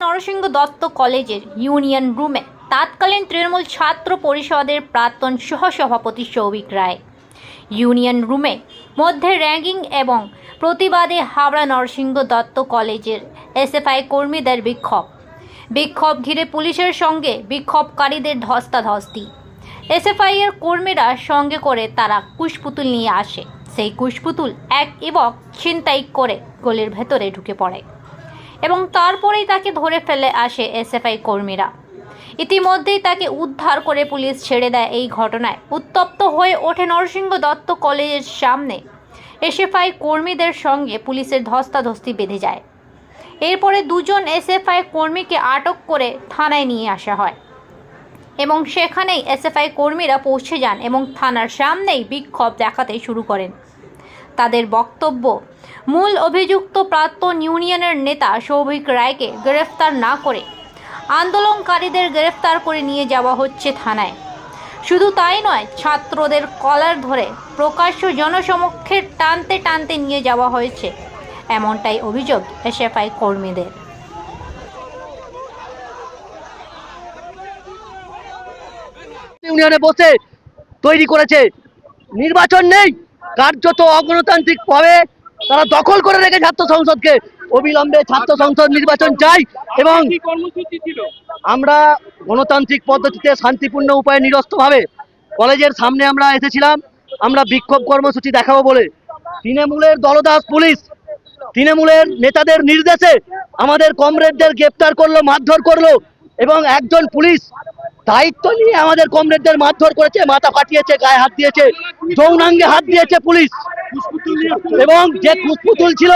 নরসিংহ দত্ত কলেজের ইউনিয়ন রুমে তৎকালীন তৃণমূল ছাত্র পরিষদের প্রাক্তন সহসভাপতি সৌভিক রায়। ইউনিয়ন রুমে মধ্যে র্যাগিং এবং প্রতিবাদে হাওড়া নরসিংহ দত্ত কলেজের এসএফআই কর্মীদের বিক্ষোভ। বিক্ষোভ ঘিরে পুলিশের সঙ্গে বিক্ষোভকারীদের ধস্তাধস্তি। এসএফআই এর কর্মীরা সঙ্গে করে তারা কুশপুতুল নিয়ে আসে। সেই কুশপুতুল এক ইবক ছিনতাই করে গলির ভেতরে ঢুকে পড়ে। এবং তারপরেই তাকে ধরে ফেলে আসে এসএফআই কর্মীরা। ইতিমধ্যেই তাকে উদ্ধার করে পুলিশ ছেড়ে দেয় এই ঘটনায়। উত্তপ্ত হয়ে ওঠে নরসিংহ দত্ত কলেজের সামনে। এসএফআই কর্মীদের সঙ্গে পুলিশের ধস্তাধস্তি বেঁধে যায়। এরপরে দুজন এসএফআই কর্মীকে আটক করে থানায় নিয়ে আসা হয়। এবং সেখানেই এসএফআই কর্মীরা পৌঁছে যান এবং থানার সামনেই বিক্ষোভ দেখাতে শুরু করেন। তাদের বক্তব্য। মূল অভিযুক্ত প্রাক্তন ইউনিয়নের নেতা সৌভিক রায়কে গ্রেফতার না করে আন্দোলনকারীদের গ্রেফতার করে নিয়ে যাওয়া হচ্ছে থানায়। শুধু তাই নয়, ছাত্রদের কলার ধরে প্রকাশ্য জনসমক্ষে টানতে টানতে নিয়ে যাওয়া হয়েছে। এমনটাই অভিযোগ এসএফআই কর্মীদের। ইউনিয়নে বসে তৈরি করেছে। নির্বাচন নেই। কার্যত অগণতান্ত্রিক ভাবে তারা দখল করে রেখে ছাত্র সংসদকে অবিলম্বে ছাত্র সংসদ নির্বাচন চাই এবং আমরা গণতান্ত্রিক পদ্ধতিতে শান্তিপূর্ণ উপায়ে নিরস্তভাবে কলেজের সামনে আমরা এসেছিলাম। আমরা বিক্ষোভ কর্মসূচি দেখাবো বলে। তৃণমূলের দলদাস পুলিশ তৃণমূলের নেতাদের নির্দেশে আমাদের কমরেডদের গ্রেপ্তার করল মারধর করল এবং একজন পুলিশ দায়িত্ব নিয়ে আমাদের কমরেডদের মারধর করেছে মাথা ফাটিয়েছে গায়ে হাত দিয়েছে যৌনাঙ্গে হাত দিয়েছে পুলিশ। এবং যে কুসপুতুল ছিল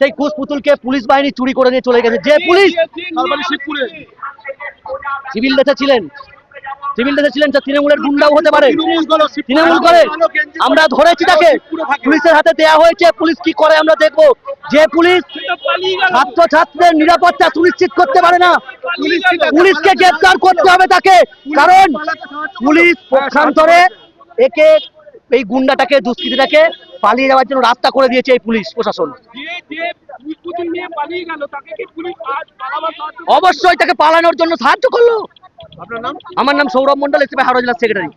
সেই কুসপুতুলকে পুলিশ বাহিনী চুরি করে নিয়ে চলে গেছে। যে পুলিশ সিভিল নেতা ছিলেন সিভিল ড্রেসে ছিলেন তৃণমূলের গুন্ডাও হতে পারে। তৃণমূল করে আমরা ধরেছি তাকে। পুলিশের হাতে দেয়া হয়েছে। পুলিশ কি করে আমরা দেখব? যে পুলিশ ছাত্র ছাত্রীদের নিরাপত্তা সুনিশ্চিত করতে পারে না। পুলিশকে গ্রেপ্তার করতে হবে তাকে। কারণ পুলিশ পক্ষান্তরে একে এই গুন্ডাটাকে দুষ্কৃতীটাকে পালিয়ে যাওয়ার জন্য রাস্তা করে দিয়েছে এই পুলিশ প্রশাসন। অবশ্যই তাকে পালানোর জন্য সাহায্য করল। আমার নাম সৌরভ মন্ডল এসে হাওড়া জেলার সেক্রেটারি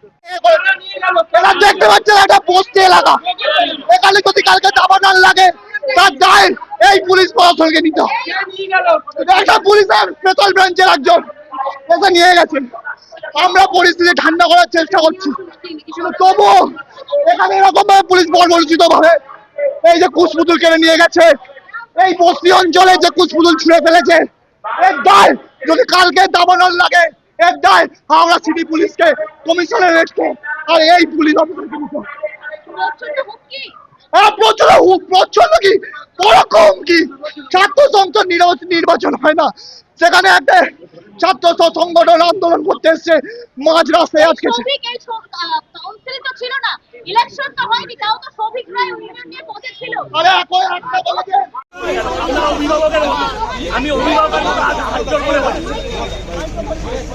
এরা দেখতে পাচ্ছেন একটা বস্তি এলাকা। এখানে যদি কালকে দাবা দাবাদার লাগে তার দায় এই পুলিশ প্রশাসনকে নিতে একটা পুলিশের স্পেশাল ব্রাঞ্চের একজন এসে নিয়ে গেছে। আমরা পরিস্থিতি ঠান্ডা করার চেষ্টা করছি। কিন্তু তবু এখানে এরকম ভাবে পুলিশ বর্বরচিত ভাবে এই যে কুশপুতুল কেড়ে নিয়ে গেছে এই বস্তি অঞ্চলে যে কুশপুতুল ছুঁড়ে ফেলেছে এর দায় যদি কালকে দাবানল লাগে এর দায় হাওড়া সিটি পুলিশকে কমিশনারেটকে আর এই পুলিশ। হ্যাঁ, প্রচণ্ড প্রচণ্ড কি? ওরকম কি? ছাত্র সংসদ নির্বাচন হয় না। সেখানে একটা ছাত্র সংগঠন আন্দোলন করতে এসছে। মাঝ রাস্তায় আজকে কাউন্সিলে